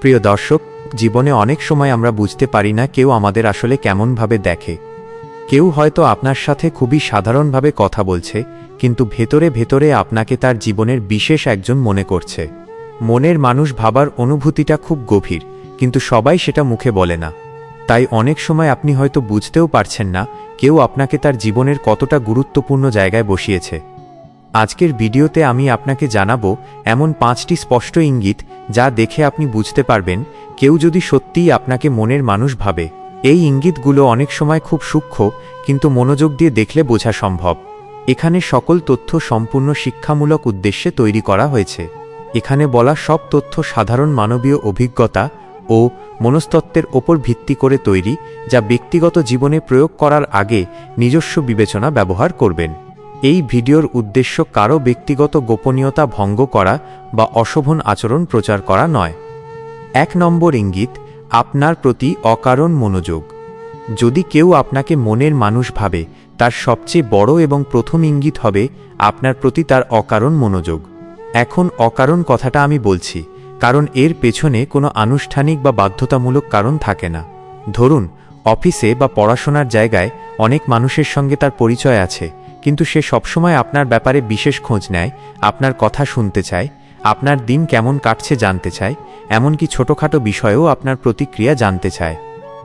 প্রিয় দর্শক, জীবনে অনেক সময় আমরা বুঝতে পারি না কেউ আমাদের আসলে কেমনভাবে দেখে। কেউ হয়তো আপনার সাথে খুবই সাধারণভাবে কথা বলছে, কিন্তু ভেতরে ভেতরে আপনাকে তার জীবনের বিশেষ একজন মনে করছে। মনের মানুষ ভাবার অনুভূতিটা খুব গভীর, কিন্তু সবাই সেটা মুখে বলে না। তাই অনেক সময় আপনি হয়তো বুঝতেও পারছেন না, কেউ আপনাকে তার জীবনের কতটা গুরুত্বপূর্ণ জায়গায় বসিয়েছে। আজকের ভিডিওতে আমি আপনাকে জানাব এমন পাঁচটি স্পষ্ট ইঙ্গিত যা দেখে আপনি বুঝতে পারবেন কেউ যদি সত্যিই আপনাকে মনের মানুষ ভাবে। এই ইঙ্গিতগুলো অনেক সময় খুব সূক্ষ্ম, কিন্তু মনোযোগ দিয়ে দেখলে বোঝা সম্ভব। এখানে সকল তথ্য সম্পূর্ণ শিক্ষামূলক উদ্দেশ্যে তৈরি করা হয়েছে। এখানে বলা সব তথ্য সাধারণ মানবীয় অভিজ্ঞতা ও মনস্তত্ত্বের ওপর ভিত্তি করে তৈরি, যা ব্যক্তিগত জীবনে প্রয়োগ করার আগে নিজস্ব বিবেচনা ব্যবহার করবেন। এই ভিডিওর উদ্দেশ্য কারও ব্যক্তিগত গোপনীয়তা ভঙ্গ করা বা অশোভন আচরণ প্রচার করা নয়। এক নম্বর ইঙ্গিত, আপনার প্রতি অকারণ মনোযোগ। যদি কেউ আপনাকে মনের মানুষ ভাবে, তার সবচেয়ে বড় এবং প্রথম ইঙ্গিত হবে আপনার প্রতি তার অকারণ মনোযোগ। এখন অকারণ কথাটা আমি বলছি, কারণ এর পেছনে কোনো আনুষ্ঠানিক বা বাধ্যতামূলক কারণ থাকে না। ধরুন, অফিসে বা পড়াশোনার জায়গায় অনেক মানুষের সঙ্গে তার পরিচয় আছে কিন্তু সে সবসময় আপনার ব্যাপারে বিশেষ খোঁজ নেয়, আপনার কথা শুনতে চায়, আপনার দিন কেমন কাটছে জানতে চায়, এমনকি ছোটখাটো বিষয়েও আপনার প্রতিক্রিয়া জানতে চায়।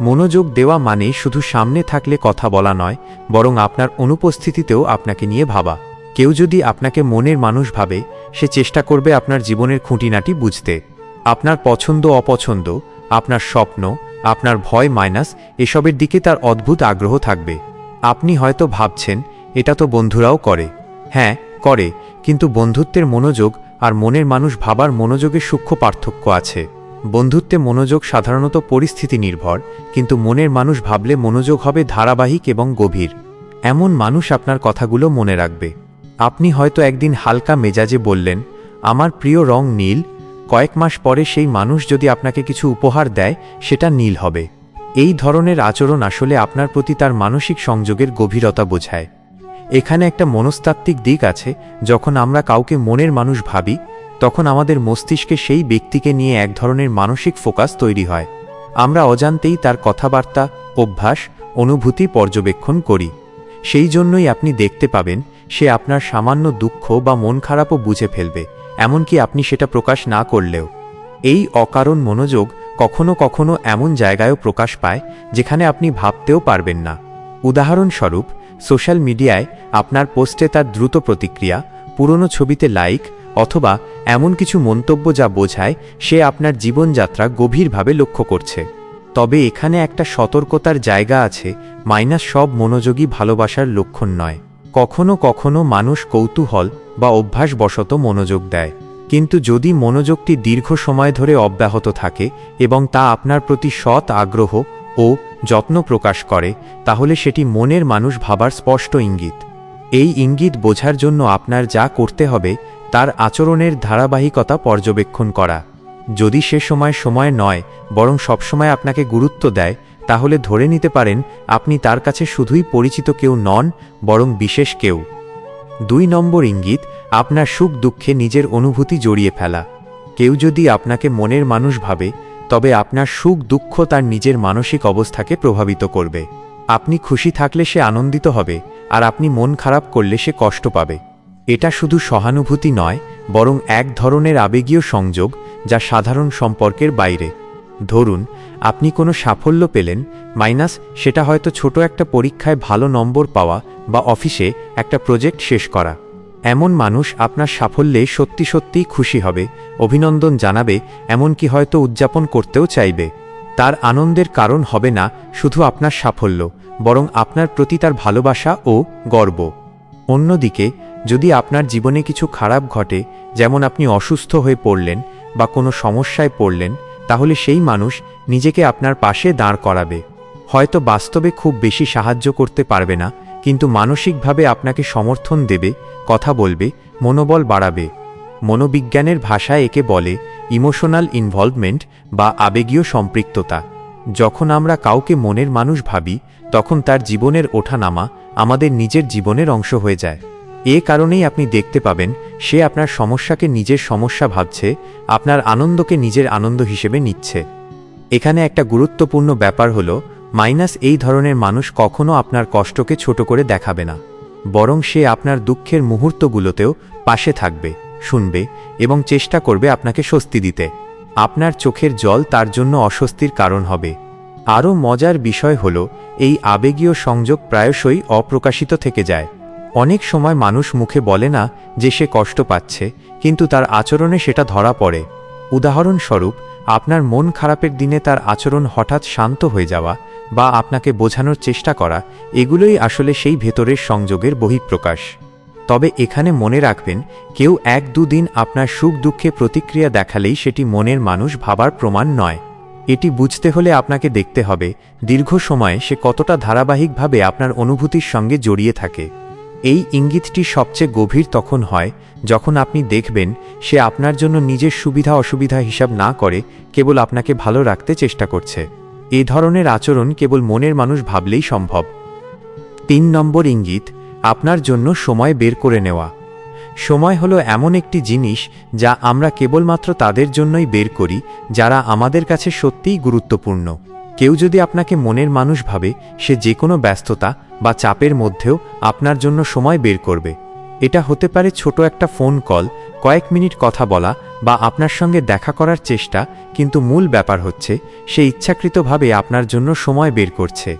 মনোযোগ দেওয়া মানে শুধু সামনে থাকলে কথা বলা নয়, বরং আপনার অনুপস্থিতিতেও আপনাকে নিয়ে ভাবা। কেউ যদি আপনাকে মনের মানুষ ভাবে, সে চেষ্টা করবে আপনার জীবনের খুঁটিনাটি বুঝতে। আপনার পছন্দ অপছন্দ, আপনার স্বপ্ন, আপনার ভয় মাইনাস, এসবের দিকে তার অদ্ভুত আগ্রহ থাকবে। আপনি হয়তো ভাবছেন এটা তো বন্ধুরাও করে। হ্যাঁ করে, কিন্তু বন্ধুত্বের মনোযোগ আর মনের মানুষ ভাবার মনোযোগের সূক্ষ্ম পার্থক্য আছে। বন্ধুত্বে মনোযোগ সাধারণত পরিস্থিতি নির্ভর, কিন্তু মনের মানুষ ভাবলে মনোযোগ হবে ধারাবাহিক এবং গভীর। এমন মানুষ আপনার কথাগুলো মনে রাখবে। আপনি হয়তো একদিন হালকা মেজাজে বললেন, আমার প্রিয় রং নীল। কয়েক মাস পরে সেই মানুষ যদি আপনাকে কিছু উপহার দেয়, সেটা নীল হবে। এই ধরনের আচরণ আসলে আপনার প্রতি তার মানসিক সংযোগের গভীরতা বোঝায়। এখানে একটা মনস্তাত্ত্বিক দিক আছে, যখন আমরা কাউকে মনের মানুষ ভাবি, তখন আমাদের মস্তিষ্কে সেই ব্যক্তিকে নিয়ে এক ধরনের মানসিক ফোকাস তৈরি হয়। আমরা অজান্তেই তার কথাবার্তা, অভ্যাস, অনুভূতি পর্যবেক্ষণ করি। সেই জন্যই আপনি দেখতে পাবেন, সে আপনার সামান্য দুঃখ বা মন খারাপও বুঝে ফেলবে, এমনকি আপনি সেটা প্রকাশ না করলেও। এই অকারণ মনোযোগ কখনো কখনো এমন জায়গায়ও প্রকাশ পায়, যেখানে আপনি ভাবতেও পারবেন না। উদাহরণস্বরূপ সোশ্যাল মিডিয়ায় আপনার পোস্টে তার দ্রুত প্রতিক্রিয়া, পুরনো ছবিতে লাইক অথবা এমন কিছু মন্তব্য যা বোঝায় সে আপনার জীবনযাত্রা গভীরভাবে লক্ষ্য করছে। তবে এখানে একটা সতর্কতার জায়গা আছে, মাইনাস সব মনোযোগী ভালোবাসার লক্ষণ নয়। কখনো কখনো মানুষ কৌতূহল বা অভ্যাসবশত মনোযোগ দেয়। কিন্তু যদি মনোযোগটি দীর্ঘ সময় ধরে অব্যাহত থাকে এবং তা আপনার প্রতি সৎ আগ্রহ ও যত্ন প্রকাশ করে, তাহলে সেটি মনের মানুষ ভাবার স্পষ্ট ইঙ্গিত। এই ইঙ্গিত বোঝার জন্য আপনার যা করতে হবে, তার আচরণের ধারাবাহিকতা পর্যবেক্ষণ করা। যদি সে সময় সময় নয়, বরং সবসময় আপনাকে গুরুত্ব দেয়, তাহলে ধরে নিতে পারেন, আপনি তার কাছে শুধুই পরিচিত কেউ নন, বরং বিশেষ কেউ। দুই নম্বর ইঙ্গিত, আপনার সুখ দুঃখে নিজের অনুভূতি জড়িয়ে ফেলা। কেউ যদি আপনাকে মনের মানুষ ভাবে তবে আপনার সুখ, দুঃখ তার নিজের মানসিক অবস্থাকে প্রভাবিত করবে। আপনি খুশি থাকলে সে আনন্দিত হবে, আর আপনি মন খারাপ করলে সে কষ্ট পাবে। এটা শুধু সহানুভূতি নয়, বরং এক ধরনের আবেগীয় সংযোগ যা সাধারণ সম্পর্কের বাইরে। ধরুন, আপনি কোনো সাফল্য পেলেন, মাইনাস সেটা হয়তো ছোট একটা পরীক্ষায় ভালো নম্বর পাওয়া বা অফিসে একটা প্রজেক্ট শেষ করা। এমন মানুষ আপনার সাফল্যে সত্যি সত্যিই খুশি হবে, অভিনন্দন জানাবে, এমনকি হয়তো উদযাপন করতেও চাইবে। তার আনন্দের কারণ হবে না শুধু আপনার সাফল্য, বরং আপনার প্রতি তার ভালোবাসা ও গর্ব। অন্যদিকে, যদি আপনার জীবনে কিছু খারাপ ঘটে, যেমন আপনি অসুস্থ হয়ে পড়লেন বা কোনো সমস্যায় পড়লেন, তাহলে সেই মানুষ নিজেকে আপনার পাশে দাঁড় করাবে। হয়তো বাস্তবে খুব বেশি সাহায্য করতে পারবে না কিন্তু মানসিকভাবে আপনাকে সমর্থন দেবে, কথা বলবে, মনোবল বাড়াবে। মনোবিজ্ঞানের ভাষায় একে বলে ইমোশনাল ইনভলভমেন্ট বা আবেগীয় সম্পৃক্ততা। যখন আমরা কাউকে মনের মানুষ ভাবি, তখন তার জীবনের ওঠানামা আমাদের নিজের জীবনের অংশ হয়ে যায়। এ কারণেই আপনি দেখতে পাবেন, সে আপনার সমস্যাকে নিজের সমস্যা ভাবছে, আপনার আনন্দকে নিজের আনন্দ হিসেবে নিচ্ছে। এখানে একটা গুরুত্বপূর্ণ ব্যাপার হলো মাইনাস এই ধরনের মানুষ কখনো আপনার কষ্টকে ছোট করে দেখাবে না, বরং সে আপনার দুঃখের মুহূর্তগুলোতেও পাশে থাকবে, শুনবে এবং চেষ্টা করবে আপনাকে স্বস্তি দিতে। আপনার চোখের জল তার জন্য অস্বস্তির কারণ হবে। আরও মজার বিষয় হল, এই আবেগীয় সংযোগ প্রায়শই অপ্রকাশিত থেকে যায়। অনেক সময় মানুষ মুখে বলে না যে সে কষ্ট পাচ্ছে, কিন্তু তার আচরণে সেটা ধরা পড়ে। উদাহরণস্বরূপ, আপনার মন খারাপের দিনে তার আচরণ হঠাৎ শান্ত হয়ে যাওয়া বা আপনাকে বোঝানোর চেষ্টা করা, এগুলোই আসলে সেই ভেতরের সংযোগের বহিঃপ্রকাশ। তবে এখানে মনে রাখবেন, কেউ এক দুদিন আপনার সুখ দুঃখে প্রতিক্রিয়া দেখালেই সেটি মনের মানুষ ভাবার প্রমাণ নয়। এটি বুঝতে হলে আপনাকে দেখতে হবে, দীর্ঘ সময়ে সে কতটা ধারাবাহিকভাবে আপনার অনুভূতির সঙ্গে জড়িয়ে থাকে। এই ইঙ্গিতটি সবচেয়ে গভীর তখন হয়, যখন আপনি দেখবেন, সে আপনার জন্য নিজের সুবিধা অসুবিধা হিসাব না করে কেবল আপনাকে ভালো রাখতে চেষ্টা করছে। এ ধরনের আচরণ কেবল মনের মানুষ ভাবলেই সম্ভব। তিন নম্বর ইঙ্গিত, আপনার জন্য সময় বের করে নেওয়া। সময় হলো এমন একটি জিনিস যা আমরা কেবলমাত্র তাদের জন্যই বের করি, যারা আমাদের কাছে সত্যিই গুরুত্বপূর্ণ। কেউ যদি আপনাকে মনের মানুষ ভাবে, সে যে কোনো ব্যস্ততা বা চাপের মধ্যেও আপনার জন্য সময় বের করবে। এটা হতে পারে ছোট একটা ফোন কল কয়েক মিনিট কথা বলা বা আপনার সঙ্গে দেখা করার চেষ্টা কিন্তু মূল ব্যাপার হচ্ছে, সে ইচ্ছাকৃতভাবে আপনার জন্য সময় বের করছে।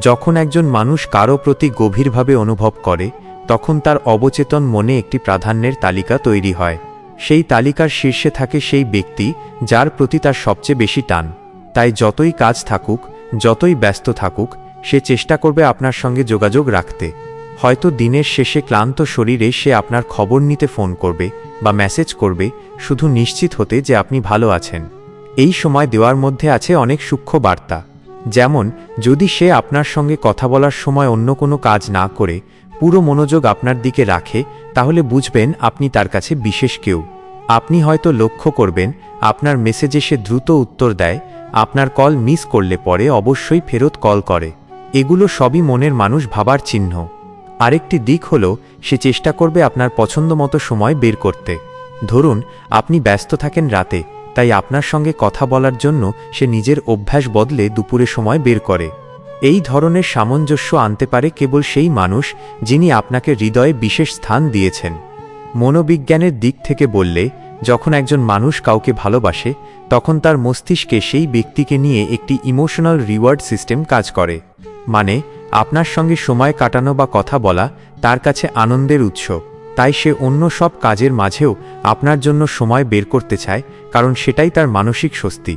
যখন একজন মানুষ কারও প্রতি গভীরভাবে অনুভব করে, তখন তার অবচেতন মনে একটি প্রাধান্যের তালিকা তৈরি হয়। সেই তালিকার শীর্ষে থাকে সেই ব্যক্তি যার প্রতি তার সবচেয়ে বেশি টান। তাই যতই কাজ থাকুক, যতই ব্যস্ত থাকুক, সে চেষ্টা করবে আপনার সঙ্গে যোগাযোগ রাখতে। হয়তো দিনের শেষে ক্লান্ত শরীরে সে আপনার খবর নিতে ফোন করবে বা মেসেজ করবে, শুধু নিশ্চিত হতে যে আপনি ভালো আছেন। এই সময় দেওয়ার মধ্যে আছে অনেক সূক্ষ্ম বার্তা। যেমন, যদি সে আপনার সঙ্গে কথা বলার সময় অন্য কোনো কাজ না করে, পুরো মনোযোগ আপনার দিকে রাখে, তাহলে বুঝবেন আপনি তার কাছে বিশেষ কেউ। আপনি হয়তো লক্ষ্য করবেন, আপনার মেসেজে সে দ্রুত উত্তর দেয়, আপনার কল মিস করলে পরে অবশ্যই ফেরত কল করে। এগুলো সবই মনের মানুষ ভাবার চিহ্ন। আরেকটি দিক হল, সে চেষ্টা করবে আপনার পছন্দ মতো সময় বের করতে। ধরুন, আপনি ব্যস্ত থাকেন রাতে, তাই আপনার সঙ্গে কথা বলার জন্য সে নিজের অভ্যাস বদলে দুপুরে সময় বের করে। এই ধরনের সামঞ্জস্য আনতে পারে কেবল সেই মানুষ যিনি আপনাকে হৃদয়ে বিশেষ স্থান দিয়েছেন। মনোবিজ্ঞানের দিক থেকে বললে, যখন একজন মানুষ কাউকে ভালোবাসে, তখন তার মস্তিষ্কে সেই ব্যক্তিকে নিয়ে একটি ইমোশনাল রিওয়ার্ড সিস্টেম কাজ করে। মানে আপনার সঙ্গে সময় কাটানো বা কথা বলা তার কাছে আনন্দের উৎস। তাই সে অন্য সব কাজের মাঝেও আপনার জন্য সময় বের করতে চায়, কারণ সেটাই তার মানসিক স্বস্তি।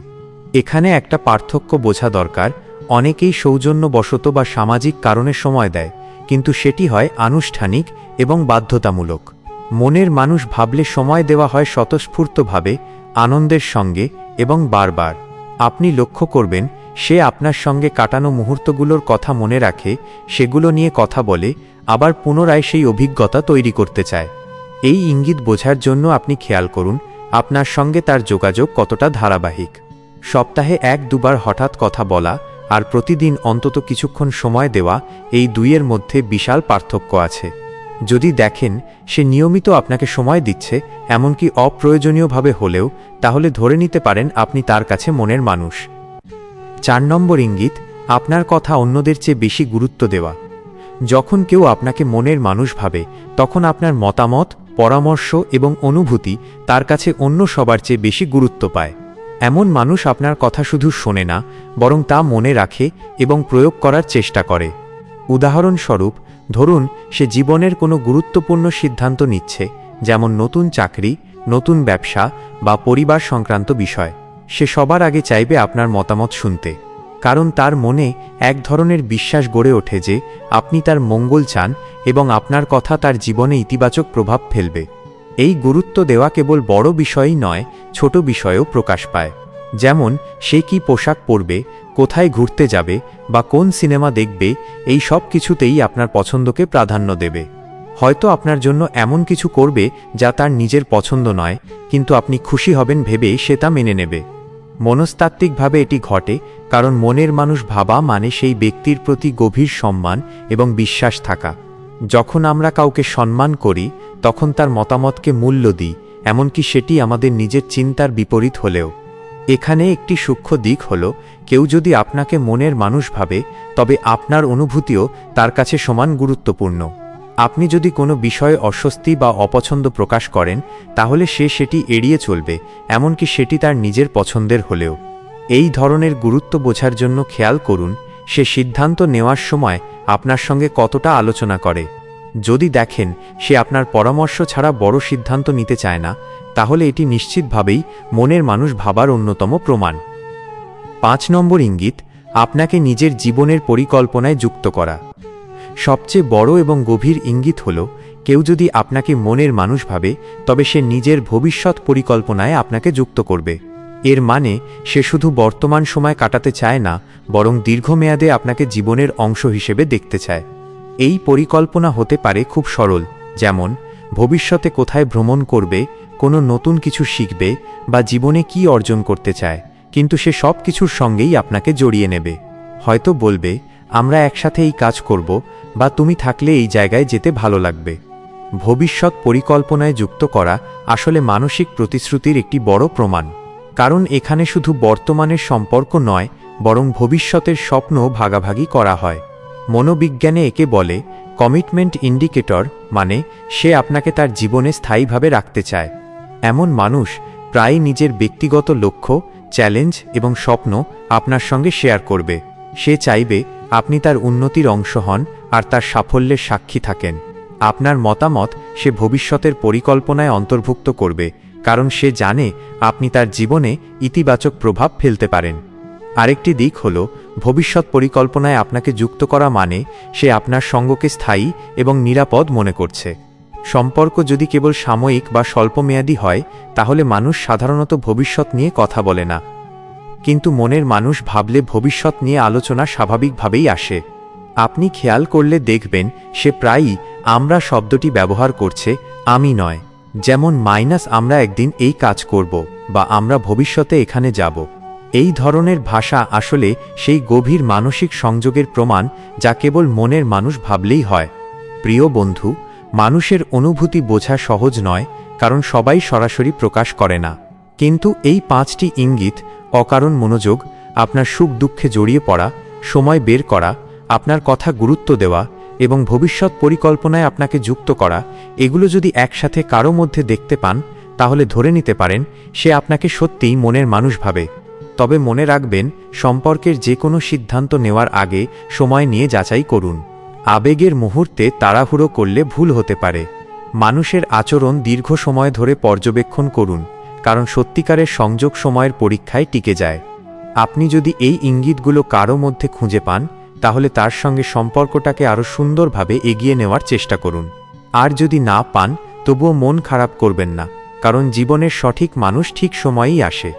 এখানে একটা পার্থক্য বোঝা দরকার, অনেকেই সৌজন্যবশত বা সামাজিক কারণে সময় দেয়, কিন্তু সেটি হয় আনুষ্ঠানিক এবং বাধ্যতামূলক। মনের মানুষ ভাবলে সময় দেওয়া হয় স্বতঃস্ফূর্তভাবে, আনন্দের সঙ্গে এবং বারবার। আপনি লক্ষ্য করবেন সে আপনার সঙ্গে কাটানো মুহূর্তগুলোর কথা মনে রাখে, সেগুলো নিয়ে কথা বলে, আবার পুনরায় সেই অভিজ্ঞতা তৈরি করতে চায়। এই ইঙ্গিত বোঝার জন্য আপনি খেয়াল করুন, আপনার সঙ্গে তার যোগাযোগ কতটা ধারাবাহিক। সপ্তাহে এক দুবার হঠাৎ কথা বলা আর প্রতিদিন অন্তত কিছুক্ষণ সময় দেওয়া, এই দুইয়ের মধ্যে বিশাল পার্থক্য আছে। যদি দেখেন, সে নিয়মিত আপনাকে সময় দিচ্ছে, এমনকি অপ্রয়োজনীয়ভাবে হলেও, তাহলে ধরে নিতে পারেন আপনি তার কাছে মনের মানুষ। চার নম্বর ইঙ্গিত, আপনার কথা অন্যদের চেয়ে বেশি গুরুত্ব দেওয়া। যখন কেউ আপনাকে মনের মানুষ ভাবে, তখন আপনার মতামত, পরামর্শ এবং অনুভূতি তার কাছে অন্য সবার চেয়ে বেশি গুরুত্ব পায়। এমন মানুষ আপনার কথা শুধু শোনে না, বরং তা মনে রাখে এবং প্রয়োগ করার চেষ্টা করে। উদাহরণস্বরূপ, ধরুন, সে জীবনের কোনো গুরুত্বপূর্ণ সিদ্ধান্ত নিচ্ছে, যেমন নতুন চাকরি, নতুন ব্যবসা বা পরিবার সংক্রান্ত বিষয়। সে সবার আগে চাইবে আপনার মতামত শুনতে, কারণ তার মনে এক ধরনের বিশ্বাস গড়ে ওঠে যে আপনি তার মঙ্গল চান এবং আপনার কথা তার জীবনে ইতিবাচক প্রভাব ফেলবে। এই গুরুত্ব দেওয়া কেবল বড় বিষয়ই নয়, ছোট বিষয়েও প্রকাশ পায়। যেমন, সে কি পোশাক পরবে, কোথায় ঘুরতে যাবে, বা কোন সিনেমা দেখবে, এই সব কিছুতেই আপনার পছন্দকে প্রাধান্য দেবে। হয়তো আপনার জন্য এমন কিছু করবে যা তার নিজের পছন্দ নয়, কিন্তু আপনি খুশি হবেন ভেবে সে তা মেনে নেবে। মনস্তাত্ত্বিকভাবে এটি ঘটে কারণ মনের মানুষ ভাবা মানে সেই ব্যক্তির প্রতি গভীর সম্মান এবং বিশ্বাস থাকা। যখন আমরা কাউকে সম্মান করি, তখন তার মতামতকে মূল্য দিই, এমনকি সেটি আমাদের নিজের চিন্তার বিপরীত হলেও। এখানে একটি সূক্ষ্ম দিক হল, কেউ যদি আপনাকে মনের মানুষ ভাবে, তবে আপনার অনুভূতিও তার কাছে সমান গুরুত্বপূর্ণ। আপনি যদি কোনো বিষয়ে অস্বস্তি বা অপছন্দ প্রকাশ করেন, তাহলে সে সেটি এড়িয়ে চলবে, এমনকি সেটি তার নিজের পছন্দের হলেও। এই ধরনের গুরুত্ব বোঝার জন্য খেয়াল করুন, সে সিদ্ধান্ত নেওয়ার সময় আপনার সঙ্গে কতটা আলোচনা করে। যদি দেখেন সে আপনার পরামর্শ ছাড়া বড় সিদ্ধান্ত নিতে চায় না, তাহলে এটি নিশ্চিতভাবেই মনের মানুষ ভাবার অন্যতম প্রমাণ। পাঁচ নম্বর ইঙ্গিত, আপনাকে নিজের জীবনের পরিকল্পনায় যুক্ত করা। সবচেয়ে বড় এবং গভীর ইঙ্গিত হল, কেউ যদি আপনাকে মনের মানুষ ভাবে, তবে সে নিজের ভবিষ্যৎ পরিকল্পনায় আপনাকে যুক্ত করবে। এর মানে সে শুধু বর্তমান সময় কাটাতে চায় না, বরং দীর্ঘমেয়াদে আপনাকে জীবনের অংশ হিসেবে দেখতে চায়। এই পরিকল্পনা হতে পারে খুব সরল, যেমন, ভবিষ্যতে কোথায় ভ্রমণ করবে, কোনো নতুন কিছু শিখবে, বা জীবনে কি অর্জন করতে চায়, কিন্তু সে সব কিছুর সঙ্গেই আপনাকে জড়িয়ে নেবে। হয়তো বলবে, আমরা একসাথে এই কাজ করব বা তুমি থাকলে এই জায়গায় যেতে ভালো লাগবে। ভবিষ্যৎ পরিকল্পনায় যুক্ত করা আসলে মানসিক প্রতিশ্রুতির একটি বড় প্রমাণ। কারণ এখানে শুধু বর্তমানের সম্পর্ক নয়, বরং ভবিষ্যতের স্বপ্ন ভাগাভাগি করা হয়। মনোবিজ্ঞানে একে বলে কমিটমেন্ট ইন্ডিকেটর মানে সে আপনাকে তার জীবনে স্থায়ীভাবে রাখতে চায়। এমন মানুষ প্রায় নিজের ব্যক্তিগত লক্ষ্য চ্যালেঞ্জ এবং স্বপ্ন আপনার সঙ্গে শেয়ার করবে। সে চাইবে আপনি তার উন্নতির অংশ হন আর তার সাফল্যের সাক্ষী থাকেন। আপনার মতামত সে ভবিষ্যতের পরিকল্পনায় অন্তর্ভুক্ত করবে, কারণ সে জানে আপনি তার জীবনে ইতিবাচক প্রভাব ফেলতে পারেন। আরেকটি দিক হল, ভবিষ্যৎ পরিকল্পনায় আপনাকে যুক্ত করা মানে সে আপনার সঙ্গকে স্থায়ী এবং নিরাপদ মনে করছে। সম্পর্ক যদি কেবল সাময়িক বা স্বল্পমেয়াদী হয়, তাহলে মানুষ সাধারণত ভবিষ্যৎ নিয়ে কথা বলে না। কিন্তু মনের মানুষ ভাবলে ভবিষ্যৎ নিয়ে আলোচনা স্বাভাবিকভাবেই আসে। আপনি খেয়াল করলে দেখবেন, সে প্রায়ই আমরা শব্দটি ব্যবহার করছে, আমি নয়। যেমন মাইনাস আমরা একদিন এই কাজ করব, বা আমরা ভবিষ্যতে এখানে যাব। এই ধরনের ভাষা আসলে সেই গভীর মানসিক সংযোগের প্রমাণ, যা কেবল মনের মানুষ ভাবলেই হয়। প্রিয় বন্ধু, মানুষের অনুভূতি বোঝা সহজ নয়, কারণ সবাই সরাসরি প্রকাশ করে না। কিন্তু এই পাঁচটি ইঙ্গিত, অকারণ মনোযোগ, আপনার সুখ দুঃখে জড়িয়ে পড়া, সময় বের করা আপনার কথা গুরুত্ব দেওয়া এবং ভবিষ্যৎ পরিকল্পনায় আপনাকে যুক্ত করা, এগুলো যদি একসাথে কারও মধ্যে দেখতে পান, তাহলে ধরে নিতে পারেন, সে আপনাকে সত্যিই মনের মানুষ ভাবে। তবে মনে রাখবেন, সম্পর্কের যে কোনো সিদ্ধান্ত নেওয়ার আগে সময় নিয়ে যাচাই করুন। আবেগের মুহূর্তে তাড়াহুড়ো করলে ভুল হতে পারে। মানুষের আচরণ দীর্ঘ সময় ধরে পর্যবেক্ষণ করুন, কারণ সত্যিকারের সংযোগ সময়ের পরীক্ষায় টিকে যায়। আপনি যদি এই ইঙ্গিতগুলো কারও মধ্যে খুঁজে পান তাহলে তার সঙ্গে সম্পর্কটাকে আরও সুন্দরভাবে এগিয়ে নেওয়ার চেষ্টা করুন। আর যদি না পান, তবুও মন খারাপ করবেন না, কারণ জীবনের সঠিক মানুষ ঠিক সময়েই আসে।